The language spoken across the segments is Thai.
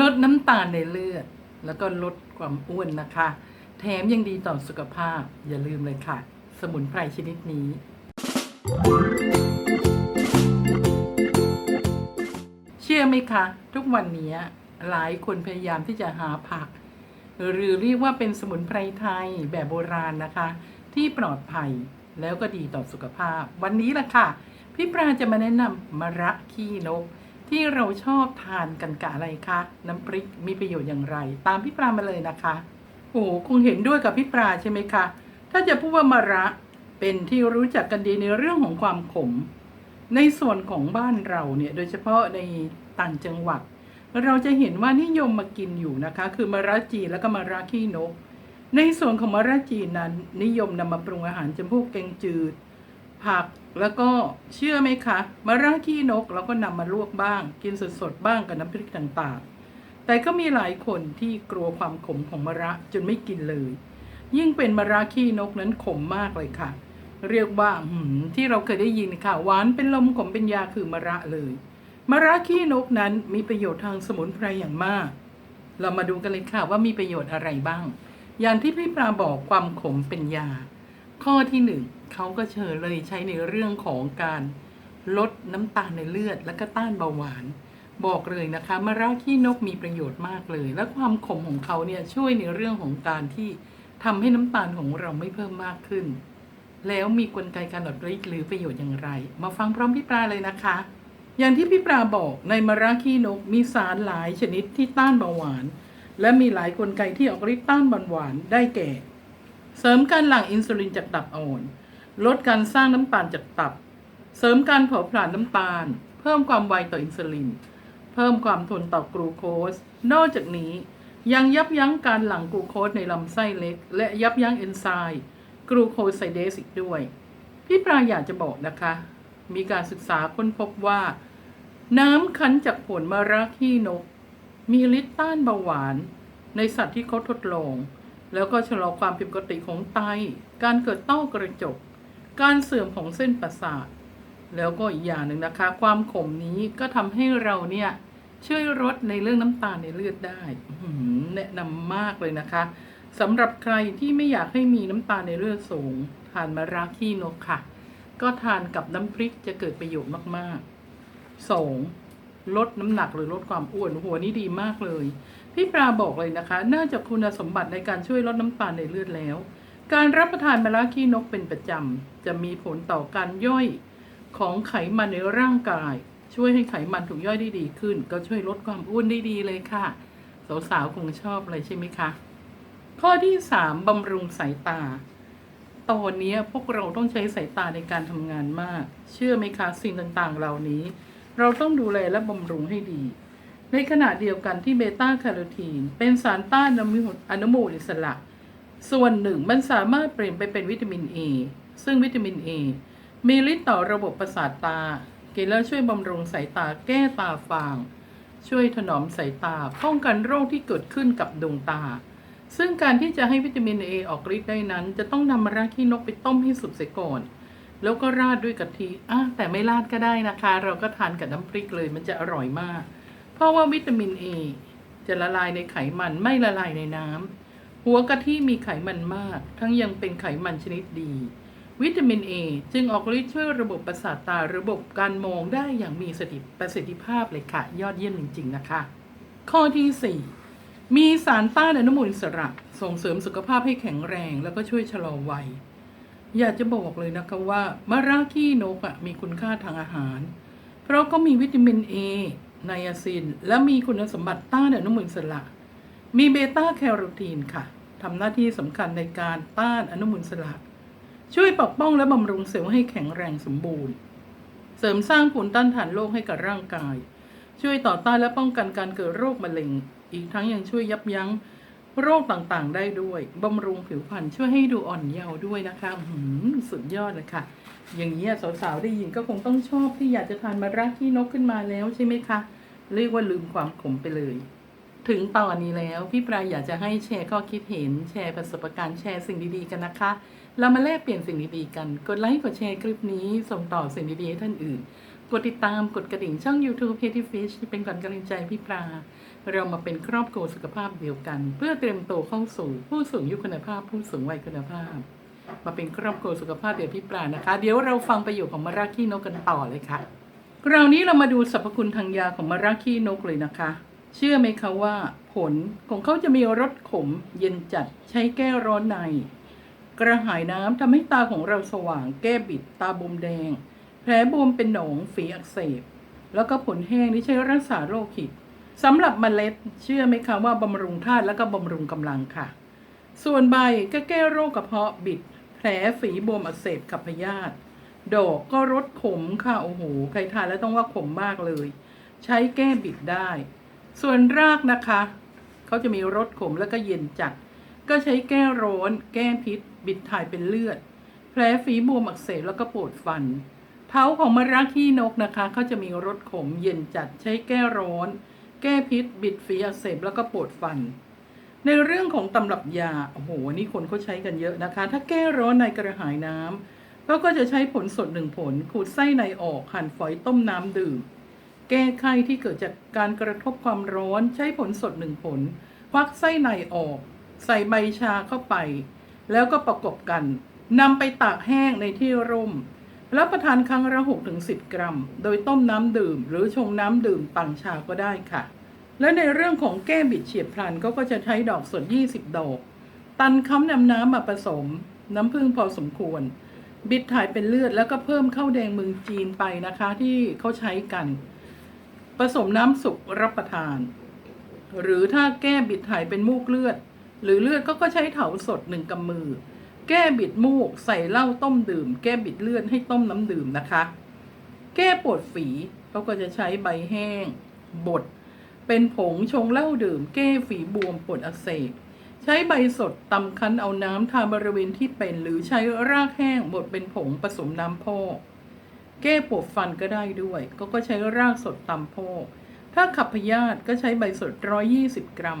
ลดน้ำตาลในเลือด แล้วก็ลดความอ้วนนะคะ แถมยังดีต่อสุขภาพอย่าลืมเลยค่ะ สมุนไพรชนิดนี้ เชื่อไหมคะ ทุกวันนี้หลายคนพยายามที่จะหาผัก หรือเรียกว่าเป็นสมุนไพรไทยแบบโบราณนะคะ ที่ปลอดภัยแล้วก็ดีต่อสุขภาพ วันนี้ล่ะค่ะ พี่ปราจะมาแนะนำมะระขี้นก ที่เราชอบทานกันกะอะไรคะน้ำพริกมีประโยชน์อย่างไร ตามพี่ปรามาเลยนะคะ โอ้โหคงเห็นด้วยกับพี่ปราใช่ไหมคะ ถ้าจะพูดว่ามะระเป็นที่รู้จักกันดีในเรื่องของความขม ในส่วนของบ้านเราเนี่ยโดยเฉพาะในต่างจังหวัด เราจะเห็นว่านิยมมากินอยู่นะคะ คือมะระจีนแล้วก็มะระขี้นก ในส่วนของมะระจีนนั้น นิยมนำมาปรุงอาหารจำพวกแกงจืด ผักแล้วก็เชื่อไหมคะมะระขี้นกเราก็นำมาลวกบ้าง กินสดๆบ้างกับน้ำพริกต่างๆ แต่ก็มีหลายคนที่กลัวความขมของมะระจนไม่กินเลย ยิ่งเป็นมะระขี้นกนั้นขมมากเลยค่ะ เรียกว่าหืมที่เราเคยได้ยินค่ะหวานเป็นลมขมเป็นยาคือมะระเลยมะระขี้นกนั้นมีประโยชน์ทางสมุนไพรอย่างมาก เรามาดูกันเลยค่ะว่ามีประโยชน์อะไรบ้าง อย่างที่พี่ปราบอกความขมเป็นยา ข้อที่หนึ่งเขาก็เชิญเลยใช้ในเรื่องของการลดน้ำตาลในเลือด และก็ต้านเบาหวาน บอกเลยนะคะมะระขี้นกมีประโยชน์มากเลย และความขมของเขาเนี่ยช่วยในเรื่องของการที่ทำให้น้ำตาลของเราไม่เพิ่มมากขึ้น แล้วมีกลไกการหลอดฤทธิ์หรือประโยชน์อย่างไร มาฟังพร้อมพี่ปลาเลยนะคะ อย่างที่พี่ปลาบอกในมะระขี้นกมีสารหลายชนิดที่ต้านเบาหวาน และมีหลายกลไกที่ออกฤทธิ์ต้านเบาหวานได้แก่ เสริมการหลั่งอินซูลินจากตับอ่อนลดการสร้างน้ำตาลจากตับ เสริมการเผาผลาญน้ำตาล เพิ่มความไวต่ออินซูลิน เพิ่มความทนต่อกลูโคส นอกจากนี้ยังยับยั้งการหลั่งกลูโคสในลำไส้เล็ก และยับยั้งเอนไซม์กลูโคไซเดสอีกด้วย พี่ปราอยากจะบอกนะคะ มีการศึกษาค้นพบว่า น้ำคั้นจากผลมะระขี้นก มีฤทธิ์ต้านเบาหวาน ในสัตว์ที่เขาทดลอง แล้วก็ชะลอความผิดปกติของไต การเกิดเต้อกระจก การเสื่อมของเส้นประสาท แล้วก็อีกอย่างหนึ่งนะคะ ความขมนี้ก็ทำให้เราเนี่ยช่วยลดในเรื่องน้ำตาลในเลือดได้แนะนำมากเลยนะคะสำหรับใครที่ไม่อยากให้มีน้ำตาลในเลือดสูง ทานมะระขี้นกค่ะ ก็ทานกับน้ำพริกจะเกิดประโยชน์มากๆสอง ลดน้ำหนักหรือลดความอ้วนหัวนี่ดีมากเลย พี่ปลาบอกเลยนะคะ น่าจะคุณสมบัติในการช่วยลดน้ำตาลในเลือดแล้ว การรับประทานมะระขี้นกเป็นประจำจะมีผลต่อการย่อยของไขมันในร่างกาย ช่วยให้ไขมันถูกย่อยได้ดีขึ้น ก็ช่วยลดความอ้วนได้ดีเลยค่ะสาวๆคงชอบเลยใช่ไหมคะ ข้อที่สามบำรุงสายตาตอนนี้พวกเราต้องใช้สายตาในการทำงานมาก เชื่อไหมคะสิ่งต่างๆ เหล่านี้ เราต้องดูแลและบำรุงให้ดี ในขณะเดียวกันที่เบต้าแคโรทีน เป็นสารต้านอนุมูลอิสระ ส่วนหนึ่งมันสามารถเปลี่ยนไปเป็นวิตามินเอซึ่งวิตามินเอมีฤทธิ์ต่อระบบประสาทตา กินแล้วช่วยบำรุงสายตาแก้ตาฟาง ช่วยถนอมสายตาป้องกันโรคที่เกิดขึ้นกับดวงตา ซึ่งการที่จะให้วิตามินเอออกฤทธิ์ได้นั้น จะต้องนำมะระขี้นกไปต้มให้สุกเสียก่อน แล้วก็ราดด้วยกะทิอะแต่ไม่ราดก็ได้นะคะ เราก็ทานกับน้ำพริกเลยมันจะอร่อยมาก เพราะว่าวิตามินเอจะละลายในไขมันไม่ละลายในน้ำหัวกะทิมีไขมันมาก ทั้งยังเป็นไขมันชนิดดี วิตามินเอจึงออกฤทธิ์ช่วยระบบประสาทตาระบบการมองได้อย่างมีประสิทธิภาพเลยค่ะ ยอดเยี่ยมจริง ๆ นะคะ ข้อที่ 4 มีสารต้านอนุมูลอิสระ ส่งเสริมสุขภาพให้แข็งแรง แล้วก็ช่วยชะลอวัย อยากจะบอกเลยนะคะว่ามะระขี้นกอะมีคุณค่าทางอาหาร เพราะก็มีวิตามินเอไนอาซิน และมีคุณสมบัติต้านอนุมูลอิสระ มีเบต้าแคโรทีนค่ะทำหน้าที่สำคัญในการต้านอนุมูลอิสระ ช่วยปกป้องและบำรุงเซลล์ให้แข็งแรงสมบูรณ์ เสริมสร้างภูมิต้านทานโรคให้กับร่างกาย ช่วยต่อต้านและป้องกันการเกิดโรคมะเร็ง อีกทั้งยังช่วยยับยั้ง โรคต่างๆ ได้ด้วย บำรุงผิวพรรณช่วยให้ดูอ่อนเยาว์ด้วยนะคะหือสุดยอดเลยค่ะ อย่างนี้สาวๆ ได้ยินก็คงต้องชอบที่อยากจะทานมะระขี้นกขึ้นมาแล้วใช่ไหมคะ เรียกว่าลืมความขมไปเลย ถึงตอนนี้แล้ว พี่ปลายอยากจะให้แชร์ข้อคิดเห็นแชร์ประสบการณ์แชร์สิ่งดีๆกันนะคะ เรามาแลกเปลี่ยนสิ่งดีๆกัน กดไลค์กดแชร์คลิปนี้ส่งต่อสิ่งดีๆให้ท่านอื่น กดติดตามกดกระดิ่งช่อง YouTube p a t y Fish ที่เป็นกำลังใจพี่ปลา เรามาเป็นครอบครัวสุขภาพเดียวกัน เพื่อเตรียมตัวเข้าสู่ผู้สูงอายุคุณภาพ ผู้สูงวัยคุณภาพ มาเป็นครอบครัวสุขภาพเดียวพี่ปลานะคะ เดี๋ยวเราฟังประโยชน์ของมะระขี้นกกันต่อเลยค่ะคราวนี้เรามาดูสรรพคุณทางยาของมะระขี้นกเลยนะคะ เชื่อไหมคะว่า ผลของเขาจะมีรสขม เย็นจัดใช้แก้ร้อนใน กระหายน้ำทำให้ตาของเราสว่างแก้บิดตาบวมแดง แผลบวมเป็นหนองฝีอักเสบ แล้วก็ผลแห้งที่ใช้รักษาโรคหิดสำหรับเมล็ดเชื่อไหมคะว่าบำรุงธาตุและก็บำรุงกำลังค่ะ ส่วนใบก็แก้โรคกระเพาะบิด แผลฝีบวมอักเสบขับพยาธิดอกก็รสขมค่ะโอ้โหใครทานแล้วต้องว่าขมมากเลย ใช้แก้บิดได้ ส่วนรากนะคะเขาจะมีรสขมแล้วก็เย็นจัด ก็ใช้แก้ร้อน แก้พิษ บิดถ่ายเป็นเลือด แผลฝีบวมอักเสบแล้วก็ปวดฟัน เท้าของมะระขี้นกนะคะเขาจะมีรสขมเย็นจัดใช้แก้ร้อน แก้พิษ บิดฝีอักเสบแล้วก็ปวดฟัน ในเรื่องของตำรับยาโอ้โหนี่คนเขาใช้กันเยอะนะคะ ถ้าแก้ร้อนในกระหายน้ำก็ก็จะใช้ผลสดหนึ่งผล ขูดไส้ในออกหั่นฝอยต้มน้ำดื่ม แก้ไข้ที่เกิดจากการกระทบความร้อนใช้ผลสดหนึ่งผลควักไส้ในออก ใส่ใบชาเข้าไป แล้วก็ประกบกันนำไปตากแห้งในที่ร่ม รับประทานครั้งละ6ถึง10 กรัม โดยต้มน้ำดื่ม หรือชงน้ำดื่มปั่นชาก็ได้ค่ะ และในเรื่องของแก้บิดเฉียบพลันก็ก็จะใช้ดอกสด 20 ดอก ตันค้ำนำน้ำมาผสม น้ำผึ้งพอสมควร บิดถ่ายเป็นเลือดแล้วก็เพิ่มข้าวแดงเมืองจีนไปนะคะที่เขาใช้กัน ผสมน้ำสุกรับประทาน หรือถ้าแก้บิดถ่ายเป็นมูกเลือด หรือเลือดก็ก็ใช้เถาสดหนึ่งกำมือ แก้บิดมูก ใส่เหล้าต้มดื่ม แก้บิดเลือดให้ต้มน้ำดื่มนะคะ แก้ปวดฝีเขาก็จะใช้ใบแห้งบดเป็นผงชงเหล้าดื่ม แก้ฝีบวมปวดอักเสบใช้ใบสดตำคั้นเอาน้ำทาบริเวณที่เป็น หรือใช้รากแห้งบดเป็นผงผสมน้ำพอกแก้ปวดฟันก็ได้ด้วย ก็ก็ใช้รากสดตำพอกถ้าขับพยาธิก็ใช้ใบสด 120 กรัม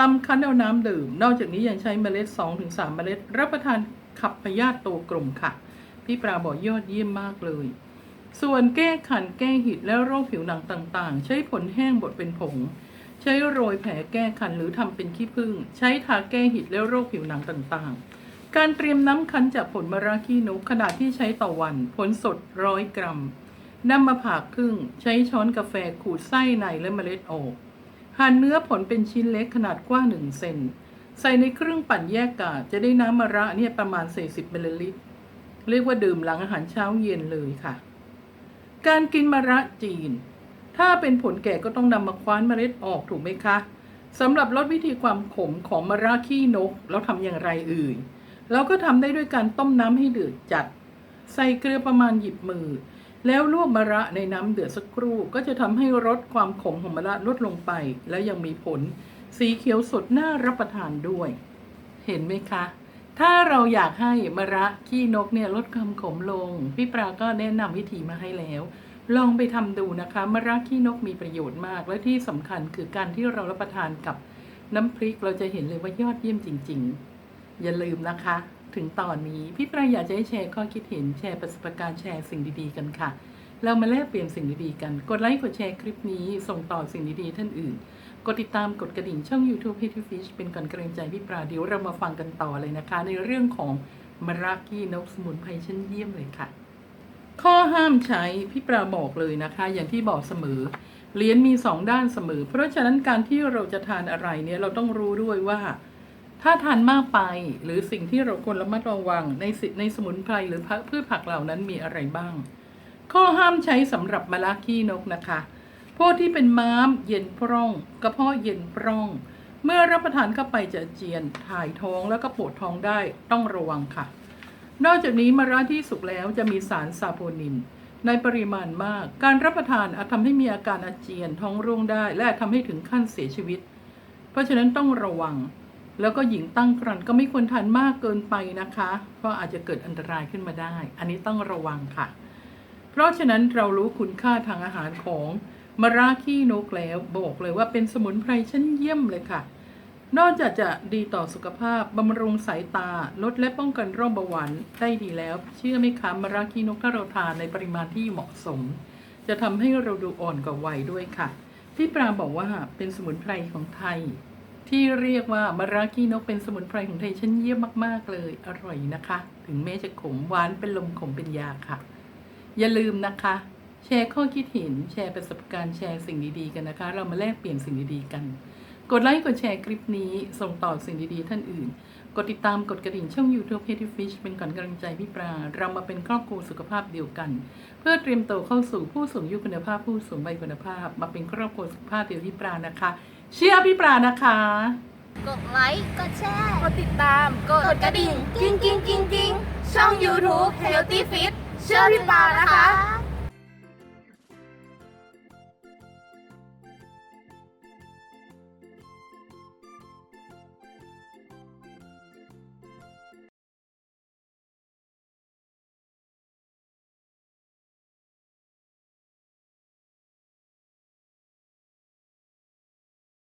ตำคั้นเอาน้ำดื่ม นอกจากนี้ยังใช้เมล็ด 2-3 เมล็ด รับประทานขับพยาธิตัวกลมค่ะ พี่ปราบอกยอดเยี่ยมมากเลย ส่วนแก้ขันแก้หิดและโรคผิวหนังต่างๆ ใช้ผลแห้งบดเป็นผง ใช้โรยแผลแก้คันหรือทำเป็นขี้ผึ้งใช้ทาแก้หิดและโรคผิวหนังต่างๆ การเตรียมน้ำคั้นจากผลมะระขี้นกขนาดที่ใช้ต่อวัน ผลสดร้อยกรัมนำมาผ่าครึ่ง ใช้ช้อนกาแฟขูดไส้ในและเมล็ดออก หั่นเนื้อผลเป็นชิ้นเล็กขนาดกว้างหนึ่งเซนใส่ในเครื่องปั่นแยกกาจะได้น้ำมะระเนี่ยประมาณ 40มิลลิลิตร เรียกว่าดื่มหลังอาหารเช้าเย็นเลยค่ะ การกินมะระจีน ถ้าเป็นผลแก่ก็ต้องนำมาคว้านเมล็ดออกถูกไหมคะสำหรับลดวิธีความขมของมะระขี้นกเราทำอย่างไรเอ่ยเราก็ทำได้ด้วยการต้มน้ำให้เดือดจัด ใส่เกลือประมาณหยิบมือ แล้วลวกมะระในน้ำเดือดสักครู่ก็จะทำให้รสความขมของมะระลดลงไป และยังมีผลสีเขียวสดน่ารับประทานด้วย เห็นไหมคะ ถ้าเราอยากให้มะระขี้นกเนี่ยลดความขมลง พี่ปราก็แนะนำวิธีมาให้แล้ว ลองไปทำดูนะคะมะระขี้นกมีประโยชน์มาก และที่สำคัญคือการที่เรารับประทานกับน้ำพริกเราจะเห็นเลยว่ายอดเยี่ยมจริง ๆ อย่าลืมนะคะ ถึงตอนนี้ พี่ปราอยากจะให้แชร์ข้อคิดเห็นแชร์ประสบการณ์แชร์สิ่งดีๆกันค่ะ เรามาแลกเปลี่ยนสิ่งดีๆกัน กดไลค์กดแชร์คลิปนี้ส่งต่อสิ่งดีๆท่านอื่น กดติดตามกดกระดิ่งช่อง YouTube h i t Fish เป็นก่อนกรงใจพี่ปราเดี๋ยวเรามาฟังกันต่อเลยนะคะ ในเรื่องของมะระกี้นกสมุนไพรชั้นเยี่ยมเลยค่ะ ข้อห้ามใช้พี่ปราบอกเลยนะคะ อย่างที่บอกเสมอเหรียญมีสองด้านเสมอ เพราะฉะนั้นการที่เราจะทานอะไรเนี่ยเราต้องรู้ด้วยว่า ถ้าทานมากไปหรือสิ่งที่เราควรระมัดระวังในในสมุนไพรหรือพืชผักเหล่านั้นมีอะไรบ้าง ข้อห้ามใช้สำหรับมะระขี้นกนะคะพวกที่เป็นม้าม เย็นพร่อง กระเพาะเย็นพร่อง เมื่อรับประทานเข้าไปจะเจียนถ่ายท้องแล้วก็ปวดท้องได้ต้องระวังค่ะ นอกจากนี้มะระที่สุกแล้วจะมีสารซาโพนิน ในปริมาณมาก การรับประทานอาจทำให้มีอาการอาเจียนท้องร่วงได้ และอาจทำให้ถึงขั้นเสียชีวิต เพราะฉะนั้นต้องระวัง แล้วก็หญิงตั้งครรภ์ก็ไม่ควรทานมากเกินไปนะคะ เพราะอาจจะเกิดอันตรายขึ้นมาได้ อันนี้ต้องระวังค่ะ เพราะฉะนั้นเรารู้คุณค่าทางอาหารของมะระขี้นกแล้วบอกเลยว่าเป็นสมุนไพรชั้นเยี่ยมเลยค่ะ นอกจากจะดีต่อสุขภาพบำรุงสายตา ลดและป้องกันโรคเบาหวานได้ดีแล้ว เชื่อไหมคะมะระขี้นกถ้าเราทานในปริมาณที่เหมาะสม จะทำให้เราดูอ่อนกว่าวัยด้วยค่ะ พี่ปราบอกว่าเป็นสมุนไพรของไทย ที่เรียกว่ามะระกี้นกเป็นสมุนไพรของไทยชั้นเยี่ยมมาก ๆ เลย อร่อยนะคะ ถึงแม้จะขมหวานเป็นลมขมเป็นยาค่ะ อย่าลืมนะคะ แชร์ข้อคิดเห็นแชร์ประสบการณ์แชร์สิ่งดี ๆ กันนะคะ เรามาแลกเปลี่ยนสิ่งดี ๆ กัน กดไลค์กดแชร์คลิปนี้ ส่งต่อสิ่งดี ๆ ท่านอื่น กดติดตามกดกระดิ่งช่อง YouTube h e a d y Fish เป็นก่อนกำลังใจพี่ปลาเรามาเป็นครอบครัวสุขภาพเดียวกัน เพื่อเตรียมตัวเข้าสู่ผู้สูงอายุคุณภาพผู้สูงวัยคุณภาพ มาเป็นครอบครัวสุขภาพเดียวพี่ปลานะคะ เชื่อพี่ปลานะคะ กดไลค์ กดแชร์ กดติดตาม กดกระดิ่ง กิ้งกิ้งกิ้งกิ้งช่อง YouTube Healthy Fit เชื่อพี่ปานะคะ